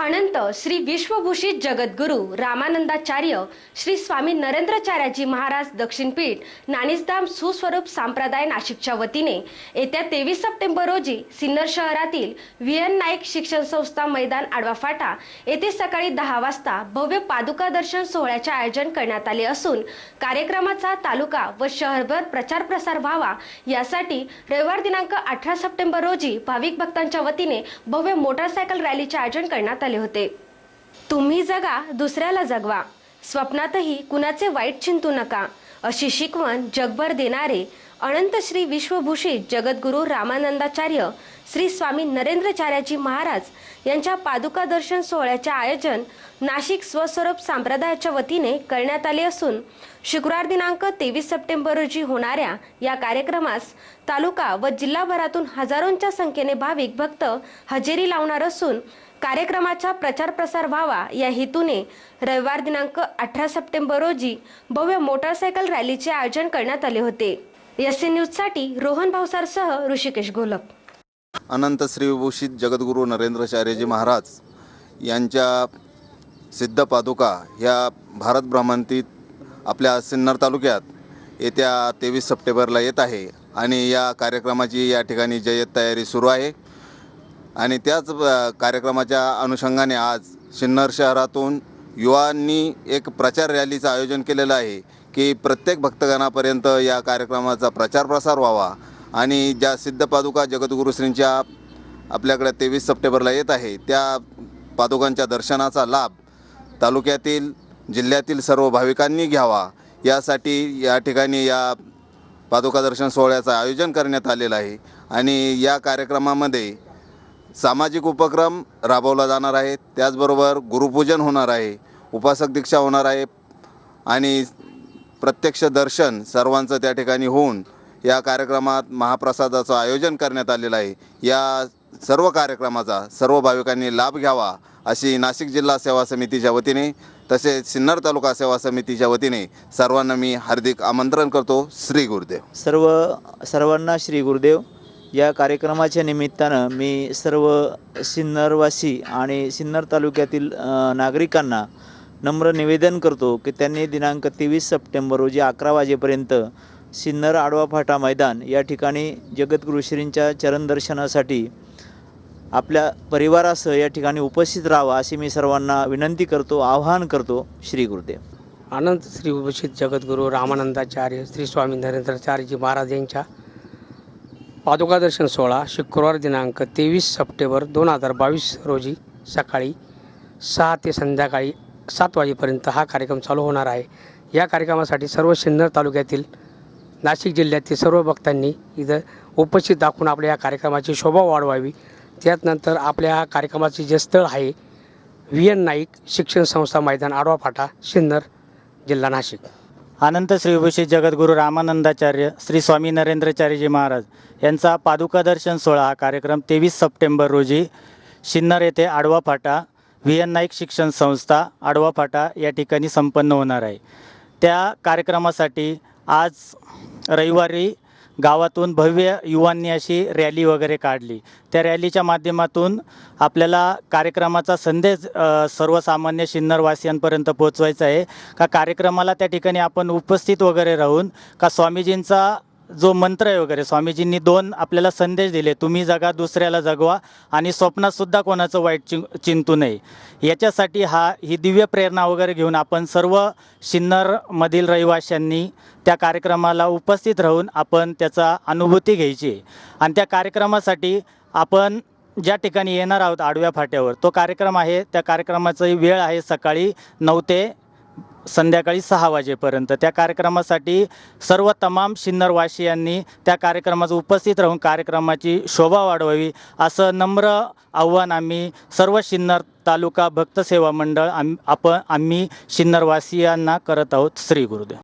अनंत श्री विश्वभूषित जगद्गुरू रामानंदाचार्य श्री स्वामी नरेंद्रचार्यजी महाराज दक्षिणपीठ नानिसधाम सुस्वरूप संप्रदाय नाशिकच्या वतीने येत्या तेवीस सप्टेंबर रोजी सिन्नर शहरातील व्ही एन नाईक शिक्षण संस्था मैदान आडवा फाटा येथे सकाळी दहा वाजता भव्य पादुका दर्शन सोहळ्याचे आयोजन करण्यात आले असून कार्यक्रमाचा तालुका व शहरभर प्रचार प्रसार व्हावा यासाठी रविवार दिनांक अठरा सप्टेंबर रोजी भाविक भक्तांच्या वतीने भव्य मोटरसायकल रॅलीचे आयोजन करण्यात आले होते. तुम्ही जगा दुसऱ्याला जगवा. स्वप्नातही कुणाचे वाईट चिंतू नका. अशी शिकवण जगभर देणारे अनंत श्री विश्वभूषित जगद्गुरू रामानंदाचार्य श्री स्वामी नरेंद्रचार्याजी महाराज यांच्या पादुका दर्शन सोहळ्याचे आयोजन नाशिक स्वस्वरूप संप्रदायाच्या वतीने करण्यात आले असून शुक्रवार दिनांक तेवीस सप्टेंबर रोजी होणाऱ्या या कार्यक्रमास तालुका व जिल्हाभरातून हजारोंच्या संख्येने भाविक भक्त हजेरी लावणार असून कार्यक्रमाचा प्रचार प्रसार व्हावा या हेतूने रविवार दिनांक अठरा सप्टेंबर रोजी भव्य मोटरसायकल रॅलीचे आयोजन करण्यात आले होते. एस न्यूजसाठी रोहन भावसारसह ऋषिकेश गोलप अनंत श्रीविभूषित जगद्गुरू नरेंद्राचार्यजी महाराज यांच्या सिद्ध पादुका ह्या भारत भ्रमंतीत आपल्या सिन्नर तालुक्यात येत्या तेवीस सप्टेंबरला येत आहे आणि या कार्यक्रमाची या ठिकाणी जय्यत तयारी सुरू आहे. आणि त्याच कार्यक्रमाच्या अनुषंगाने आज सिन्नर शहरातून युवांनी एक प्रचार रॅलीचं आयोजन केलेलं आहे की प्रत्येक भक्तगणापर्यंत या कार्यक्रमाचा प्रचार प्रसार व्हावा. आणि ज्या सिद्ध पादुका जगद्गुरुश्रींच्या आपल्याकडे तेवीस सप्टेंबरला येत आहे त्या पादुकांच्या दर्शनाचा लाभ तालुक्यातील जिल्ह्यातील सर्व भाविकांनी घ्यावा. यासाठी या ठिकाणी या पादुका दर्शन सोहळ्याचं आयोजन करण्यात आलेलं आहे. आणि या कार्यक्रमामध्ये सामाजिक उपक्रम राबवला जाणार आहे. त्याचबरोबर गुरुपूजन होणार आहे. उपासक दीक्षा होणार आहे. आणि प्रत्यक्ष दर्शन सर्वांचं त्या ठिकाणी होऊन या कार्यक्रमात महाप्रसादाचं आयोजन करण्यात आलेलं आहे. या सर्व कार्यक्रमाचा सर्व भाविकांनी लाभ घ्यावा अशी नाशिक जिल्हा सेवा समितीच्या वतीने तसेच सिन्नर तालुका सेवा समितीच्या वतीने सर्वांना मी हार्दिक आमंत्रण करतो. श्री गुरुदेव. सर्व सर्वांना श्री गुरुदेव. या कार्यक्रमाच्या निमित्तानं मी सर्व सिन्नरवासी आणि सिन्नर तालुक्यातील नागरिकांना नम्र निवेदन करतो की त्यांनी दिनांक तेवीस सप्टेंबर रोजी अकरा वाजेपर्यंत सिन्नर आडवा फाटा मैदान या ठिकाणी जगद्गुरु श्रींच्या चरणदर्शनासाठी आपल्या परिवारासह या ठिकाणी उपस्थित राहावा अशी मी सर्वांना विनंती करतो आवाहन करतो. श्री गुरुदेव. आनंद श्री उपस्थित जगद्गुरू रामानंदाचार्य श्री स्वामी नरेंद्राचार्यजी महाराज यांच्या पादुका दर्शन सोहळा शुक्रवार दिनांक तेवीस सप्टेंबर दोन हजार बावीस रोजी सकाळी सहा ते संध्याकाळी सात वाजेपर्यंत हा कार्यक्रम चालू होणार आहे. या कार्यक्रमासाठी सर्व सिन्नर तालुक्यातील नाशिक जिल्ह्यातील सर्व भक्तांनी इथं उपस्थित दाखवून आपल्या या कार्यक्रमाची शोभा वाढवावी. त्यानंतर आपल्या या कार्यक्रमाचे जे स्थळ आहे व्ही एन नाईक शिक्षण संस्था मैदान आडवा फाटा सिन्नर जिल्हा नाशिक. अनंत श्रीभूषित जगद्गुरू रामानंदाचार्य श्री स्वामी नरेंद्रचार्यजी महाराज यांचा पादुका दर्शन सोहळा हा कार्यक्रम तेवीस सप्टेंबर रोजी शिन्नर येथे आडवा फाटा व्ही एन नाईक शिक्षण संस्था आडवा फाटा या ठिकाणी संपन्न होणार आहे. त्या कार्यक्रमासाठी आज रविवारी गावातून भव्य युवांनी अशी रॅली वगैरे काढली. त्या रॅलीच्या माध्यमातून आपल्याला कार्यक्रमाचा संदेश सर्वसामान्य शिन्नरवासियांपर्यंत पोहोचवायचा आहे. का कार्यक्रमाला त्या ठिकाणी आपण उपस्थित वगैरे राहून का स्वामीजींचा जो मंत्र आहे वगैरे स्वामीजींनी दोन आपल्याला संदेश दिले तुम्ही जगा दुसऱ्याला जगवा आणि स्वप्नातसुद्धा कोणाचं वाईट चिं चिंतू नये. याच्यासाठी हा ही दिव्य प्रेरणा वगैरे घेऊन आपण सर्व सिन्नरमधील रहिवाशांनी त्या कार्यक्रमाला उपस्थित राहून आपण त्याचा अनुभूती घ्यायची. आणि त्या कार्यक्रमासाठी आपण ज्या ठिकाणी येणार आहोत आडव्या फाट्यावर तो कार्यक्रम आहे त्या कार्यक्रमाची वेळ आहे सकाळी नऊ ते संध्याकाळी सहा वाजेपर्यंत. त्या कार्यक्रमासाठी सर्व तमाम सिन्नरवासियांनी त्या कार्यक्रमात उपस्थित राहून कार्यक्रमाची शोभा वाढवावी असं नम्र आव्हान आम्ही सर्व सिन्नर तालुका भक्त सेवा मंडळ आम आपण आम्ही सिन्नरवासियांना करत आहोत. श्री गुरुदेव.